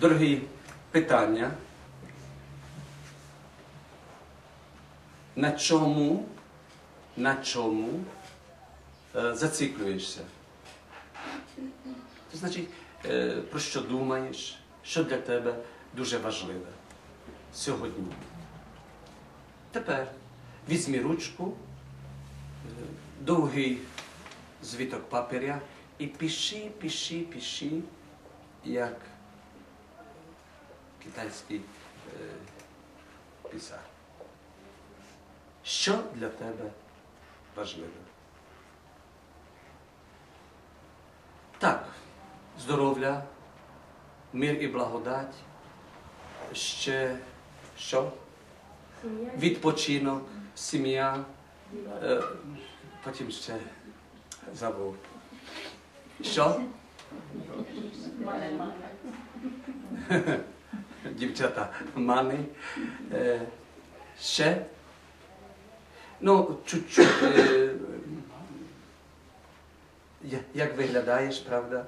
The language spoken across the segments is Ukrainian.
Дорогі питання. На чому, на чому е, зациклюєшся? Це значить, е, про що думаєш, що для тебе дуже важливе сьогодні. Тепер візьми ручку, е, довгий звіток папіря і пиши, пиши, пиши, як китайський е, писар. Що для тебе важливе? Так, здоров'я, мир і благодать, ще що? Відпочинок, сім'я, е, потім ще забув. Що? Дівчата, мани. Е, ще? Ну, чуть-чуть. Е, як виглядаєш, правда?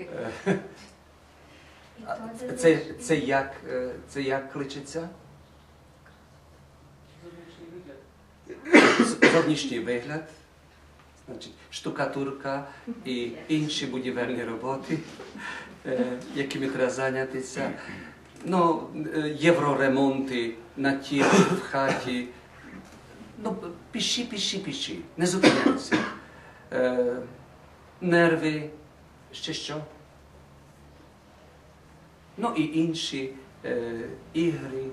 Е, це це, як, е, це як кличеться? Зовнішній вигляд, значить, штукатурка і інші будівельні роботи, е, якими треба зайнятися. Е, євроремонти на тілі, в хаті. Ну, пиши, пиши, пиши, не зупиняйся. Е, нерви, ще що? Ну і інші е, ігри,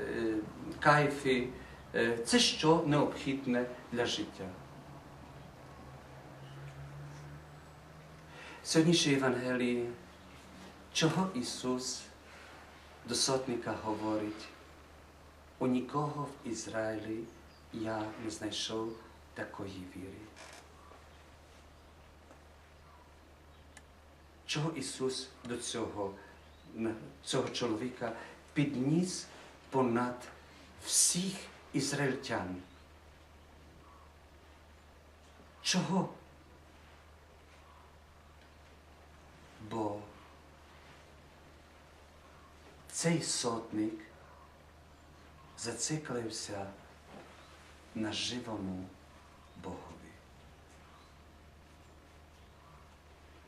е, кайфи. Е, це що необхідне для життя. Сьогоднішнє Євангеліє, чого Ісус до сотника говорить? У нікого в Ізраїлі я не знайшов такої віри. Чого Ісус до цього, цього чоловіка підніс понад всіх ізраїльтян? Чого? Бо цей сотник зациклився на живому Богові.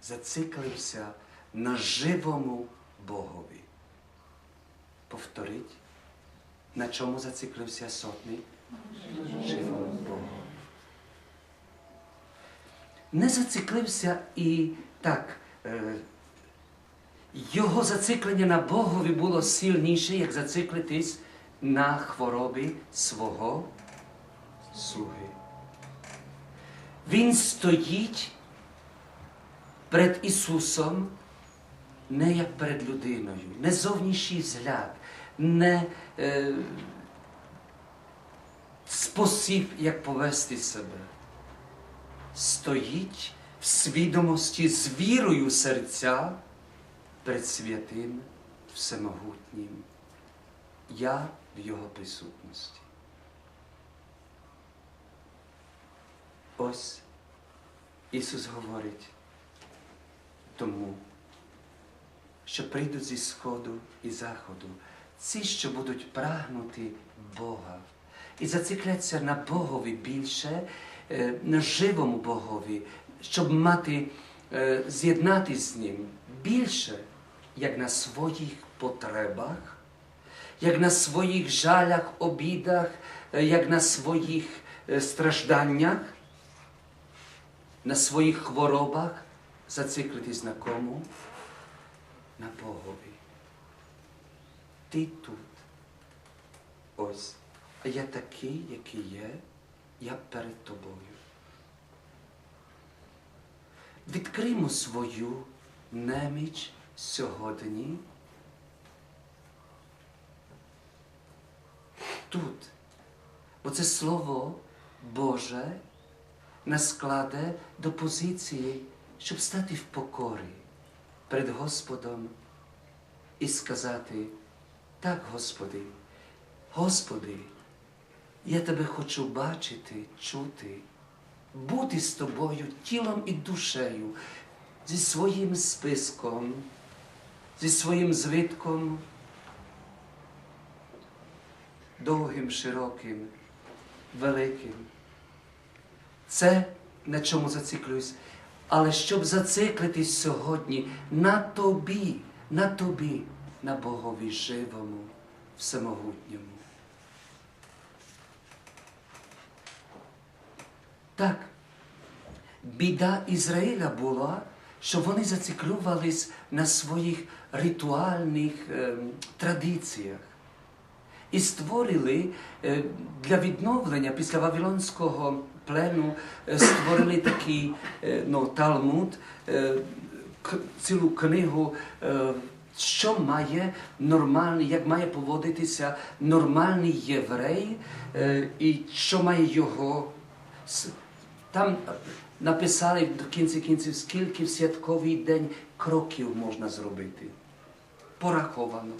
Зациклився на живому Богові. Повторіть, на чому зациклився сотник? Живому Богові. Не зациклився і так. Його зациклення на Богові було сильніше, як зациклитись на хворобі свого слуги. Він стоїть перед Ісусом не як перед людиною, не зовнішній взгляд, не е, спосіб, як повести себе. Стоїть в свідомості з вірою серця перед святим всемогутнім. Я в Його присутності. Ось Ісус говорить тому, що прийдуть зі сходу і заходу, ці, що будуть прагнути Бога, і зацикляться на Богові більше, е, на живому Богові, щоб мати, е, з'єднатися з Ним більше, як на своїх потребах, як на своїх жалях, обідах, е, як на своїх е, стражданнях, на своїх хворобах, зациклитись на кому? На Богові. Ти тут. Ось. Я такий, який є, я перед тобою. Відкриймо свою неміч сьогодні. Тут. Бо це Слово Боже нас складе до позиції, щоб стати в покорі перед Господом і сказати, так, Господи, Господи, я Тебе хочу бачити, чути, бути з Тобою тілом і душею, зі своїм списком, зі своїм звитком, довгим, широким, великим. Це на чому зациклююсь. Але щоб зациклитись сьогодні на тобі, на тобі, на Богові живому, всемогутньому. Так, біда Ізраїля була, що вони зациклювались на своїх ритуальних ем, традиціях і створили е, для відновлення після Вавилонського плену, е, створили такий е, ну, Талмуд, е, цілу книгу, е, що має нормальний, як має поводитися нормальний єврей, е, і що має його. Там написали до кінці кінців, скільки в святковий день кроків можна зробити. Пораховано.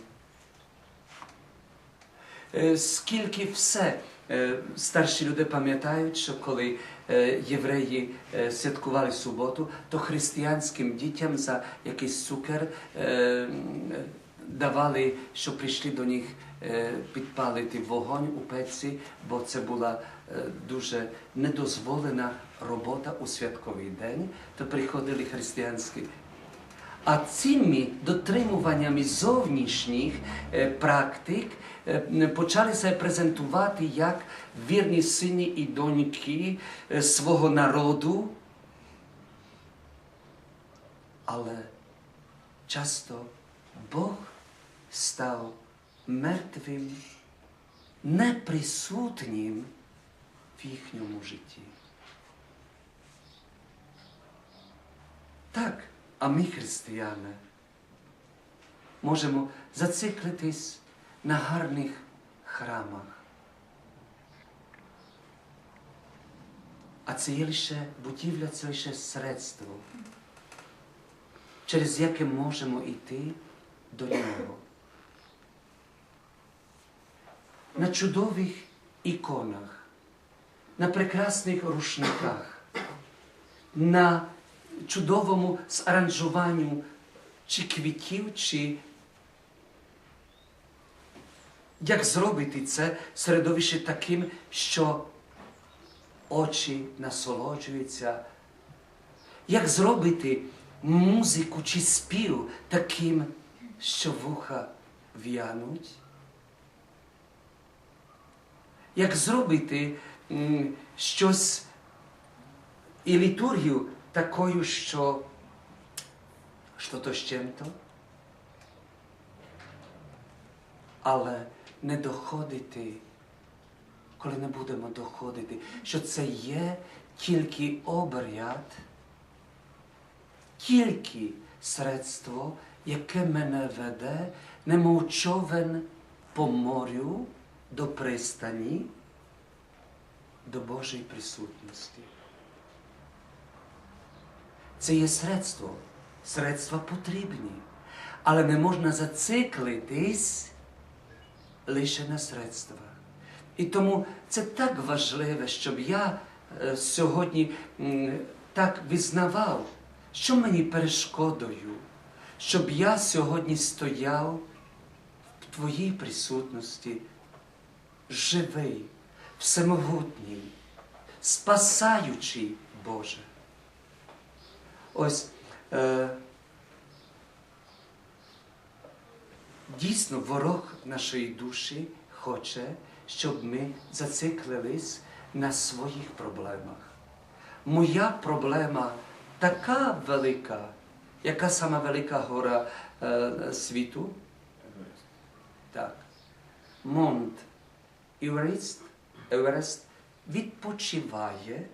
Е, Скільки все е, старші люди пам'ятають, що коли е, євреї святкували суботу, то християнським дітям за якийсь цукер давали, що прийшли до них е, підпалити вогонь у пеці, бо це була е, дуже недозволена робота у святковий день. То приходили християнські а цими дотримуваннями зовнішніх е, практик почали себе презентувати як вірні сині і доньки свого народу. Але часто Бог став мертвим, неприсутнім в їхньому житті. Так, а ми, християни, можемо зациклитись на гарних храмах. А це є лише будівля, це лише средство, через яке можемо йти до нього. На чудових іконах, на прекрасних рушниках, на чудовому зааранжуванню чи квітів, чи як зробити це середовище таким, що очі насолоджуються, як зробити музику чи спів таким, що вуха в'януть. Як зробити щось і літургію такою, що що то з чим-то, але не доходити, коли не будемо доходити, що це є тільки обряд, тільки средство, яке мене веде, немов човен по морю до пристані, до Божої присутності. Це є средство. Средства потрібні. Але не можна зациклитись лише на средства. І тому це так важливо, щоб я е, сьогодні так визнавав, що мені перешкодою, щоб я сьогодні стояв в Твоїй присутності, живий, всемогутній, спасаючий Боже. Ось е, дійсно ворог нашої душі хоче, щоб ми зациклились на своїх проблемах. Моя проблема така велика, яка сама велика гора е, світу? Так. Монт Еверест, Еверест відпочиває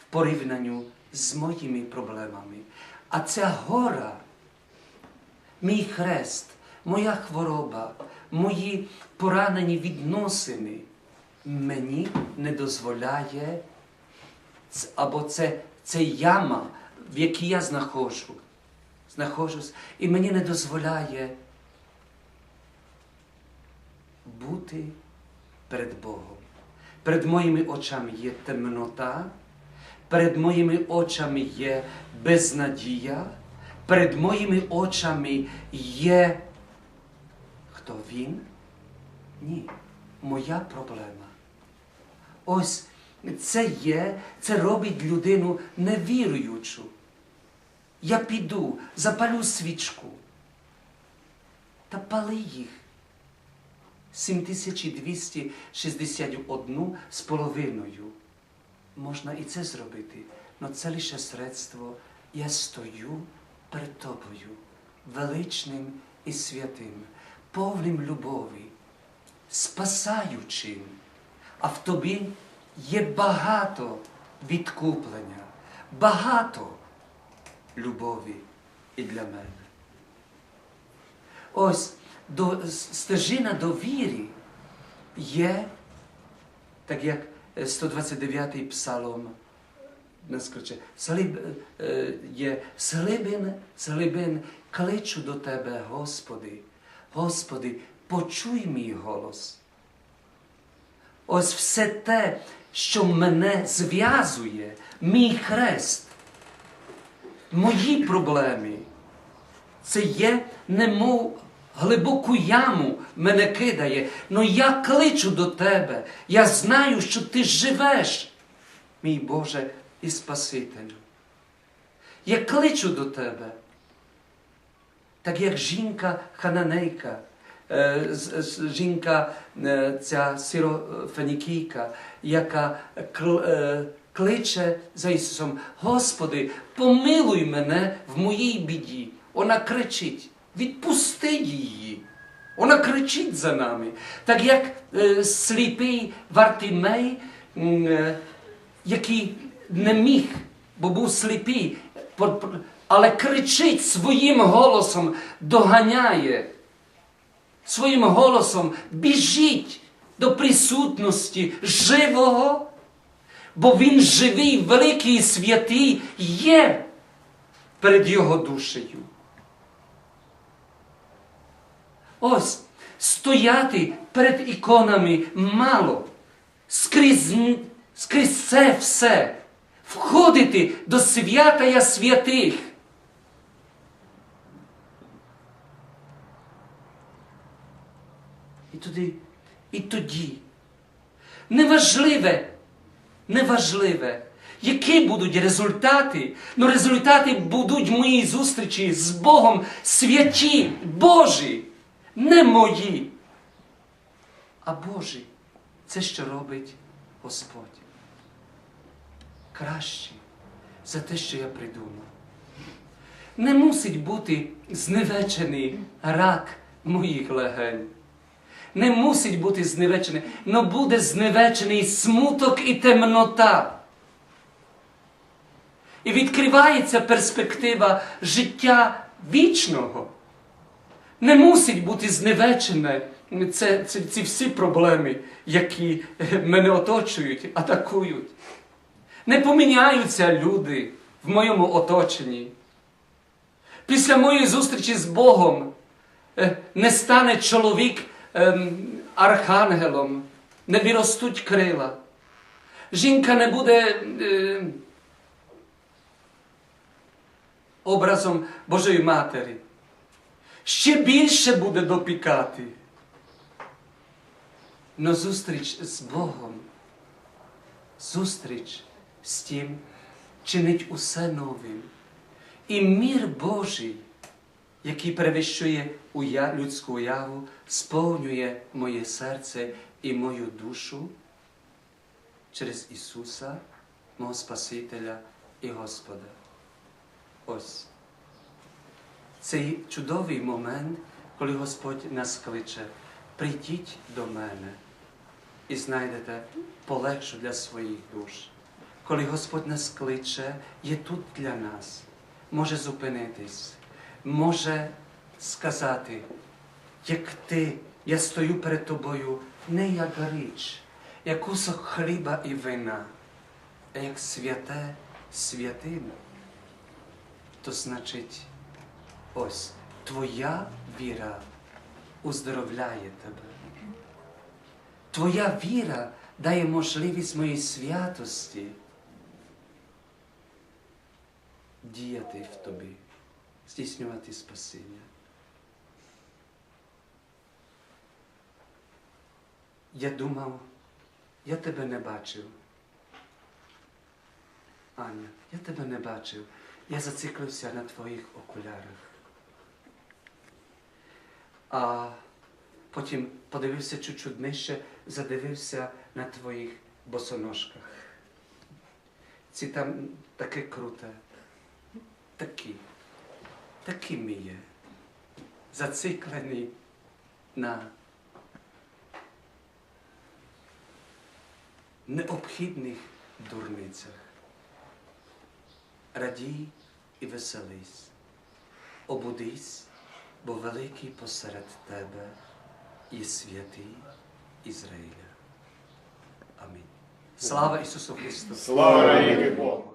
в порівнянню з моїми проблемами. А ця гора, мій хрест, моя хвороба, мої поранені відносини мені не дозволяє, або це, це яма, в якій я знаходжу, знаходжусь, і мені не дозволяє бути перед Богом. Перед моїми очами є темнота, перед моїми очами є безнадія, перед моїми очами є хто він? Ні, моя проблема. Ось це є, це робить людину невіруючу. Я піду, запалю свічку та пали їх. 7261 з половиною. Можна і це зробити, але це лише средство. Я стою перед тобою, величним і святим, повним любові, спасаючим, а в тобі є багато відкуплення, багато любові і для мене. Ось стежина довіри є, так як 129-й псалом нас криче, «Слиб- е, є слибин, слибин, кличу до Тебе, Господи, Господи, почуй мій голос. Ось все те, що мене зв'язує, мій хрест, мої проблеми, це є немов глибоку яму мене кидає. Но я кличу до тебе. Я знаю, що ти живеш, мій Боже і Спасителю. Я кличу до тебе. Так як жінка хананейка, е, жінка е, ця сирофенікійка, яка е, кличе за Ісусом, Господи, помилуй мене в моїй біді. Вона кричить, відпусти її. Вона кричить за нами. Так як е, сліпий Вартимей, е, який не міг, бо був сліпий, але кричить своїм голосом, доганяє. Своїм голосом біжіть до присутності живого, бо він живий, великий і святий є перед його душею. Ось стояти перед іконами мало, скрізь, скрізь це все, входити до святая святих. І туди, і тоді. Неважливе, неважливе, які будуть результати, але результати будуть мої зустрічі з Богом святі, Божі, не мої, а Божі. Це що робить Господь. Краще за те, що я придумав. Не мусить бути зневечений рак моїх легень. Не мусить бути зневечений, але буде зневечений смуток і темнота. І відкривається перспектива життя вічного. Не мусить бути зневечене це, це, ці всі проблеми, які е, мене оточують, атакують. Не поміняються люди в моєму оточенні. Після моєї зустрічі з Богом е, не стане чоловік ем, архангелом, не виростуть крила. Жінка не буде е, образом Божої Матері. Ще більше буде допікати. Но зустріч з Богом, зустріч з тим чинить усе новим. І мір Божий, який перевищує уя, людську уяву, сповнює моє серце і мою душу через Ісуса, мого Спасителя і Господа. Ось. Цей чудовий момент, коли Господь нас кличе, прийдіть до мене і знайдете полегшу для своїх душ. Коли Господь нас кличе, є тут для нас, може зупинитись, може сказати, як ти, я стою перед тобою не як річ, як кусок хліба і вина, а як святе святин. То значить, ось твоя віра уздоровляє тебе. Твоя віра дає можливість моїй святості діяти в тобі здійснювати спасіння. Я думав, я тебе не бачив. Аня, я тебе не бачив. Я зациклився на твоїх окулярах. А потім подивився чуть-чуть нижче, задивився на твоїх босоножках. Ці там таке круте. Такі. Такі ми є. Зациклені на необхідних дурницях. Радій і веселись, обудись, бо великий посеред тебе і святий Ізраїля. Амінь. Слава Ісусу Христу! Слава Богу!